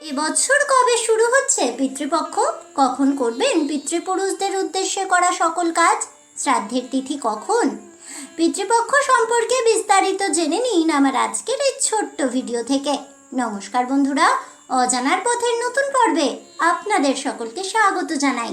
এবছর কবে শুরু হচ্ছে পিতৃপক্ষ? কখন করবেন পিতৃপুরুষদের উদ্দেশ্যে করা সকল কাজ? শ্রাদ্ধের তিথি কখন? পিতৃপক্ষ সম্পর্কে বিস্তারিত জেনে নিন আমার আজকের এই ছোট্ট ভিডিও থেকে। নমস্কার বন্ধুরা, অজানার পথের নতুন পর্বে আপনাদের সকলকে স্বাগত জানাই।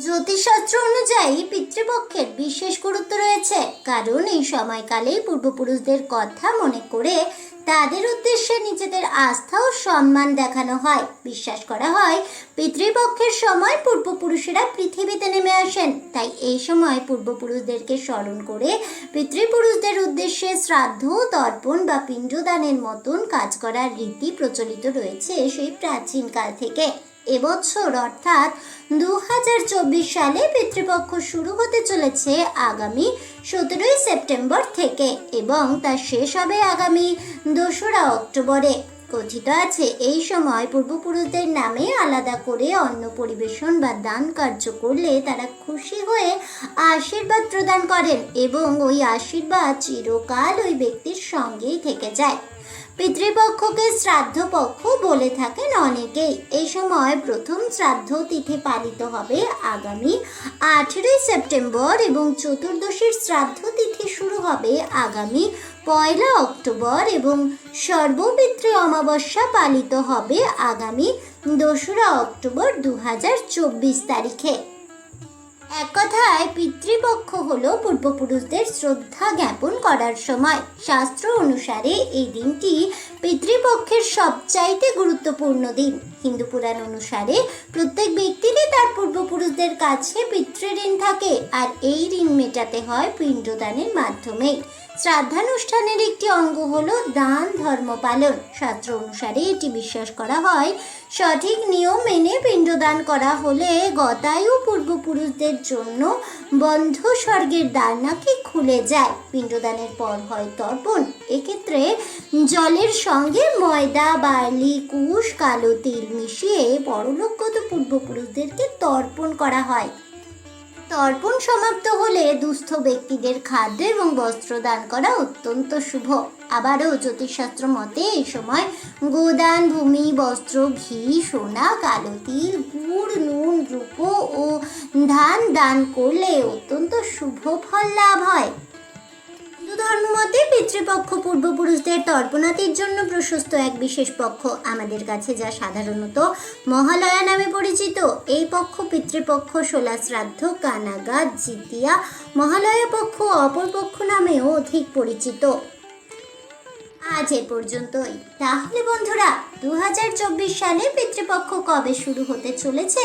জ্যোতিষশাস্ত্র অনুযায়ী পিতৃপক্ষের বিশেষ গুরুত্ব রয়েছে। কারণ এই সময়কালেই পূর্বপুরুষদের কথা মনে করে তাদের উদ্দেশ্যে নিজেদের আস্থা ও সম্মান দেখানো হয়। বিশ্বাস করা হয়, পিতৃপক্ষের সময় পূর্বপুরুষেরা পৃথিবীতে নেমে আসেন। তাই এই সময় পূর্বপুরুষদেরকে স্মরণ করে পিতৃপুরুষদের উদ্দেশ্যে শ্রাদ্ধ, তর্পণ বা পিণ্ডদানের মতন কাজ করার রীতি প্রচলিত রয়েছে সেই প্রাচীনকাল থেকে। এবছর অর্থাৎ দু হাজার চব্বিশ সালে পিতৃপক্ষ শুরু হতে চলেছে আগামী সতেরোই সেপ্টেম্বর থেকে এবং তা শেষ হবে আগামী দোসরা অক্টোবরে। কথিত আছে, এই সময় পূর্বপুরুষদের নামে আলাদা করে অন্ন পরিবেশন বা দান কার্য করলে তারা খুশি হয়ে আশীর্বাদ প্রদান করেন এবং ওই আশীর্বাদ চিরকাল ওই ব্যক্তির সঙ্গেই থেকে যায়। পিতৃপক্ষকে শ্রাদ্ধ পক্ষ বলে থাকেন অনেকেই। এই সময় প্রথম শ্রাদ্ধ তিথি পালিত হবে আগামী আঠেরোই সেপ্টেম্বর এবং চতুর্দশীর শ্রাদ্ধ তিথি শুরু হবে আগামী পয়লা অক্টোবর এবং সর্বপিতৃ অমাবস্যা পালিত হবে আগামী দোসরা অক্টোবর দু হাজার চব্বিশ তারিখে। এক কথায়, পিতৃপক্ষ হল পূর্বপুরুষদের শ্রদ্ধা জ্ঞাপন করার সময়। শাস্ত্র অনুসারে এই দিনটি পিতৃপক্ষের সবচাইতে গুরুত্বপূর্ণ দিন। হিন্দু পুরাণ অনুসারে প্রত্যেক ব্যক্তিরই তার পূর্বপুরুষদের কাছে পিতৃঋণ থাকে, আর এই ঋণ মেটাতে হয় পিণ্ডদানের মাধ্যমে। শ্রাদ্ধানুষ্ঠানের একটি অঙ্গ হলো দান ধর্ম পালন। শাস্ত্র অনুসারে এটি বিশ্বাস করা হয়, সঠিক নিয়ম মেনে পিণ্ডদান করা হলে গতায়ু পূর্বপুরুষদের জন্য বন্ধ স্বর্গের দ্বার নাকি খুলে যায়। পিণ্ডদানের পর হয় তর্পণ। এক্ষেত্রে জলের সঙ্গে ময়দা, বার্লি, কুশ, কালো তিল মিশিয়ে পরলোকগত পূর্বপুরুষদেরকে তর্পণ করা হয়। তর্পণ সমাপ্ত হলে দুস্থ ব্যক্তিদের খাদ্য এবং বস্ত্র দান করা অত্যন্ত শুভ। আবারও জ্যোতিষশাস্ত্র মতে এই সময় গোদান, ভূমি, বস্ত্র, ঘি, সোনা, কালো তিল, গুড়, নুন, রূপো ও ধান দান করলে অত্যন্ত শুভ ফল লাভ হয়। পিতৃপক্ষ পূর্বপুরুষদের তর্পণাতির জন্য প্রশস্ত এক বিশেষ পক্ষ। আমাদের কাছে যা সাধারণত মহালয়া নামে পরিচিত। এই পক্ষ পিতৃপক্ষ ষোলা শ্রাদ্ধ, কানাগা, জিতিয়া, মহালয়া পক্ষ অপর পক্ষ নামেও অধিক পরিচিত। আজ এ পর্যন্তই। তাহলে বন্ধুরা দু হাজার চব্বিশ সালে পিতৃপক্ষ কবে শুরু হতে চলেছে?